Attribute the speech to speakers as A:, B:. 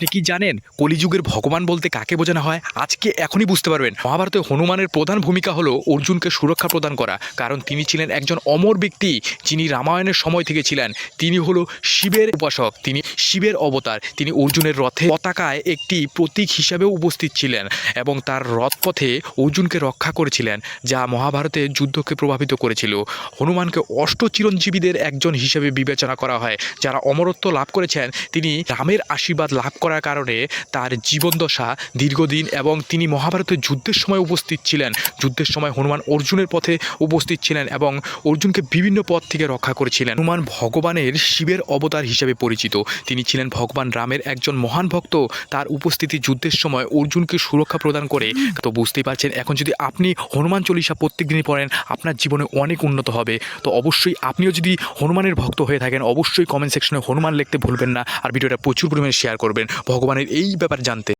A: আপনি কি জানেন কলিযুগের ভগবান বলতে কাকে বোঝানো হয়? আজকে এখনই বুঝতে পারবেন। মহাভারতে হনুমানের প্রধান ভূমিকা হলো অর্জুনকে সুরক্ষা প্রদান করা। কারণ তিনি ছিলেন একজন অমর ব্যক্তি, যিনি রামায়ণের সময় থেকে ছিলেন। তিনি হলো শিবের উপাসক, তিনি শিবের অবতার, তিনি অর্জুনের রথে পতাকায় একটি প্রতীক হিসাবেও উপস্থিত ছিলেন এবং তার রথপথে অর্জুনকে রক্ষা করেছিলেন, যা মহাভারতে যুদ্ধকে প্রভাবিত করেছিল। হনুমানকে অষ্ট চিরঞ্জীবীদের একজন হিসেবে বিবেচনা করা হয়। যারা অমরত্ব লাভ করেছেন, তিনি রামের আশীর্বাদ লাভ করার কারণে তার জীবনদশা দীর্ঘদিন এবং তিনি মহাভারতের যুদ্ধের সময় উপস্থিত ছিলেন। যুদ্ধের সময় হনুমান অর্জুনের পথে উপস্থিত ছিলেন এবং অর্জুনকে বিভিন্ন পথ থেকে রক্ষা করেছিলেন। হনুমান ভগবানের শিবের অবতার হিসেবে পরিচিত। তিনি ছিলেন ভগবান রামের একজন মহান ভক্ত। তার উপস্থিতি যুদ্ধের সময় অর্জুনকে সুরক্ষা প্রদান করে। তো বুঝতেই পারছেন, এখন যদি আপনি হনুমান চল্লিশা প্রত্যেক দিনই পড়েন, আপনার জীবনে অনেক উন্নত হবে। তো অবশ্যই আপনিও যদি হনুমানের ভক্ত হয়ে থাকেন, অবশ্যই কমেন্ট সেকশনে হনুমান লিখতে ভুলবেন না। আর ভিডিওটা প্রচুর পরিমাণে শেয়ার করবেন। ভগবানের এই ব্যাপার জানতে।